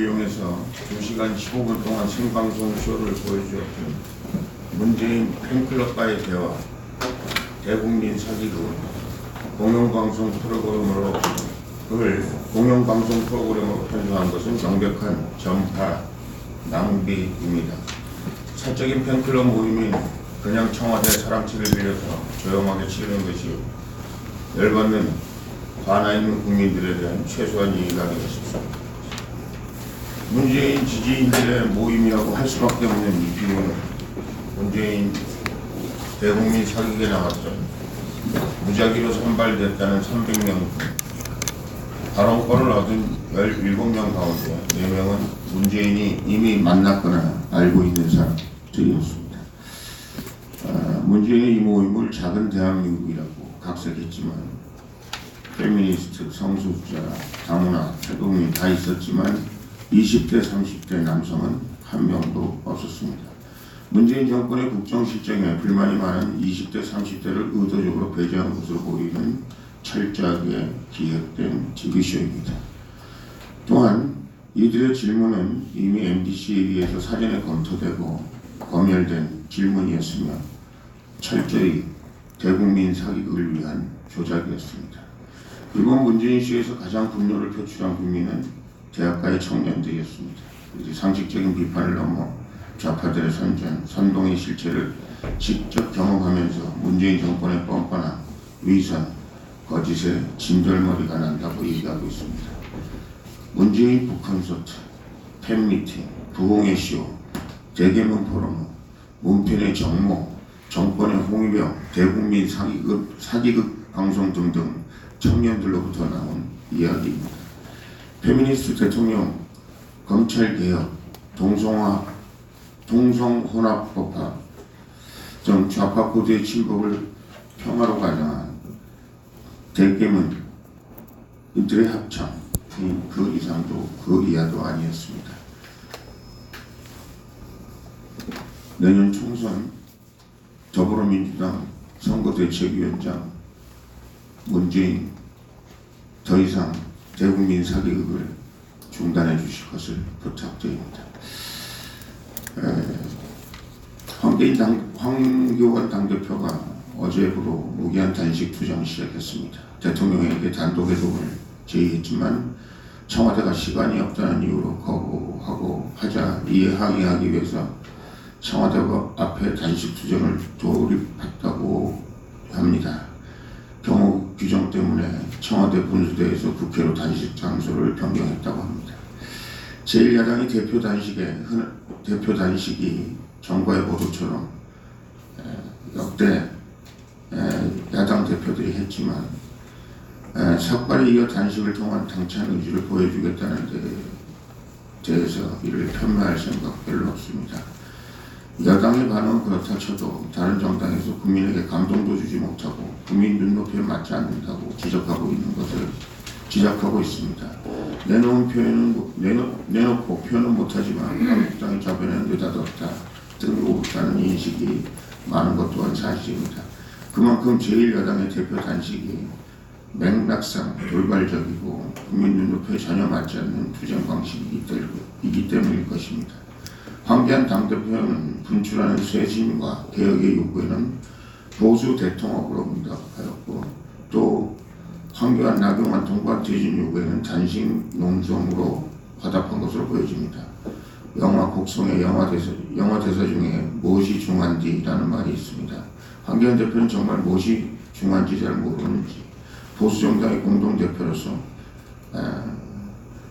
이용해서 2시간 15분 동안 생방송 쇼를 보여주었던 문재인 팬클럽과의 대화, 대국민 사기극, 공영방송 프로그램으로 그걸 공영방송 프로그램으로 편성한 것은 명백한 전파 낭비입니다. 사적인 팬클럽 모임인 그냥 청와대 사람치를 빌려서 조용하게 치르는 것이 열받는 관아 있는 국민들에 대한 최소한 이의가 아니겠습니까? 문재인 지지인들의 모임이라고 할 수밖에 없는 이 비문은 문재인 대국민 사기에 나왔던 무작위로 선발됐다는 300명 발언권을 얻은 17명 가운데 4명은 문재인이 이미 만났거나 알고 있는 사람들이었습니다. 아, 문재인의 이 모임을 작은 대한민국이라고 각색했지만 페미니스트, 성소수자, 다문화, 태국민 다 있었지만 20대, 30대 남성은 한 명도 없었습니다. 문재인 정권의 국정 실정에 불만이 많은 20대, 30대를 의도적으로 배제한 것으로 보이는 철저하게 기획된 TV쇼입니다. 또한 이들의 질문은 이미 MBC에 의해서 사전에 검토되고 검열된 질문이었으며 철저히 대국민 사기극을 위한 조작이었습니다. 이번 문재인 씨에서 가장 분노를 표출한 국민은 대학가의 청년들이었습니다. 이제 상식적인 비판을 넘어 좌파들의 선전, 선동의 실체를 직접 경험하면서 문재인 정권의 뻔뻔함, 위선, 거짓에 진절머리가 난다고 얘기하고 있습니다. 문재인 북콘서트, 팬미팅, 부흥의 쇼, 대개문 포럼, 문편의 정모, 정권의 홍위병, 대국민 사기극, 사기극 방송 등등 청년들로부터 나온 이야기입니다. 페미니스트 대통령, 검찰 개혁, 동성화, 동성혼합법화 등 좌파 코드의 침범을 평화로 가장한 대개문 이들의 합창 그, 그 이상도 그 이하도 아니었습니다. 내년 총선 더불어민주당 선거대책위원장 문재인 더 이상 대국민 사기극을 중단해 주실 것을 부탁드립니다. 에, 황교안 당, 황교안 당대표가 어제부로 무기한 단식 투쟁을 시작했습니다. 대통령에게 단독 회동을 제의했지만 청와대가 시간이 없다는 이유로 거부하고 하자 이에 항의하기 위해서 청와대가 앞에 단식 투쟁을 돌입했다고 합니다. 경호 규정 때문에 청와대 분수대에서 국회로 단식 장소를 변경했다고 합니다. 제1야당이 대표 단식에 흔, 대표 단식이 정과의 보도처럼 에, 역대 에, 야당 대표들이 했지만 에, 삭발에 이어 단식을 통한 당찬 의지를 보여주겠다는 데 대해서 이를 편매할 생각 별로 없습니다. 여당의 반응은 그렇다 쳐도 다른 정당에서 국민에게 감동도 주지 못하고 국민 눈높이에 맞지 않는다고 지적하고 있는 것을 지적하고 있습니다. 내놓은 표현은 내놓, 내놓고 표현은 못하지만 한국당의 좌변에는 느닷없다 뜬금없다는 인식이 많은 것 또한 사실입니다. 그만큼 제1여당의 대표 단식이 맥락상 돌발적이고 국민 눈높이에 전혀 맞지 않는 투쟁 방식이기 때문일 것입니다. 황교안 당대표는 분출하는 쇄신과 개혁의 요구에는 보수 대통합으로 응답하였고 또 황교안 나경원 통과 퇴진 요구에는 단식 농성으로 화답한 것으로 보여집니다. 영화 곡성의 영화 대사, 영화 대사 중에 무엇이 중한디라는 말이 있습니다. 황교안 대표는 정말 무엇이 중한지 잘 모르는지 보수 정당의 공동 대표로서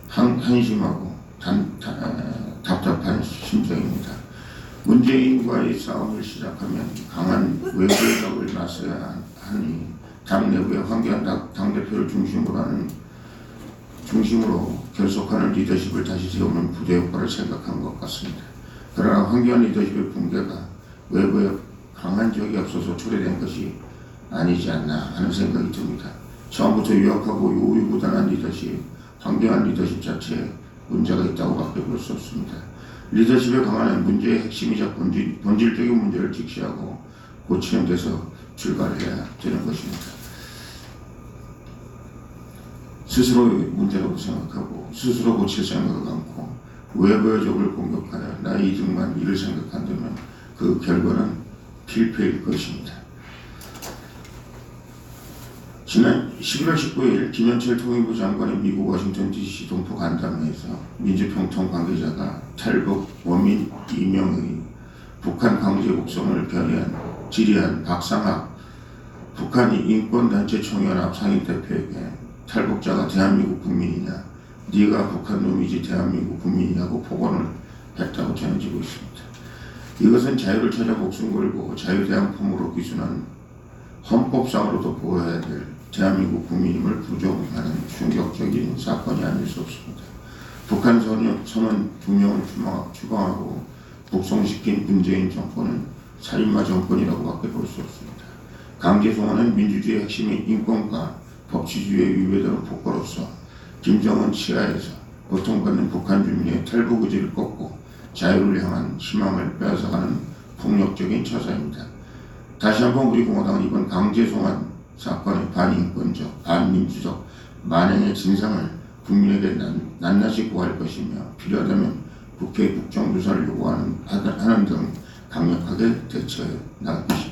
한, 한심하고 단, 다, 답답한 심정입니다. 문재인과의 싸움을 시작하면 강한 외부의 적을 나서야 하니 당 내부의 황교안 당대표를 중심으로 하는 중심으로 결속하는 리더십을 다시 세우는 부대 효과를 생각한 것 같습니다. 그러나 황교안 리더십의 붕괴가 외부에 강한 적이 없어서 초래된 것이 아니지 않나 하는 생각이 듭니다. 처음부터 유약하고 우유부단한 리더십, 황교안 리더십 자체에 문제가 있다고 밖에 볼 수 없습니다. 리더십에 강한 문제의 핵심이자 본질, 본질적인 문제를 직시하고 고치는 데서 출발해야 되는 것입니다. 스스로의 문제라고 생각하고 스스로 고칠 생각을 갖고 외부적을 공격하여 나의 이득만 이를 생각한다면 그 결과는 필패일 것입니다. 지난 11월 19일 김현철 통일부 장관의 미국 워싱턴 DC 동포 간담회에서 민주평통 관계자가 탈북 원민 이명의 북한 강제 북송을 결의한 질의한 박상학 북한이 인권단체 총연합 상임대표에게 탈북자가 대한민국 국민이냐 네가 북한 놈이지 대한민국 국민이냐고 폭언을 했다고 전해지고 있습니다. 이것은 자유를 찾아 목숨 걸고 자유대항품으로 기준한 헌법상으로도 보호해야 될 대한민국 국민임을 부정하는 충격적인 사건이 아닐 수 없습니다. 북한 선원, 두 명을 추방- 추방하고 북송시킨 문재인 정권은 살인마 정권이라고밖에 볼 수 없습니다. 강제 송환은 민주주의 핵심인 인권과 법치주의에 위배되는 폭거로서 김정은 치하에서 고통받는 북한 주민의 탈북 의지를 꺾고 자유를 향한 희망을 빼앗아가는 폭력적인 처사입니다. 다시 한번 우리 공화당은 이번 강제 송환 사건의 반인권적, 반민주적, 만행의 진상을 국민에게 낱- 낱낱이 고할 것이며 필요하다면 국회 국정조사를 요구하는 하는 등 강력하게 대처해 나갈 것입니다.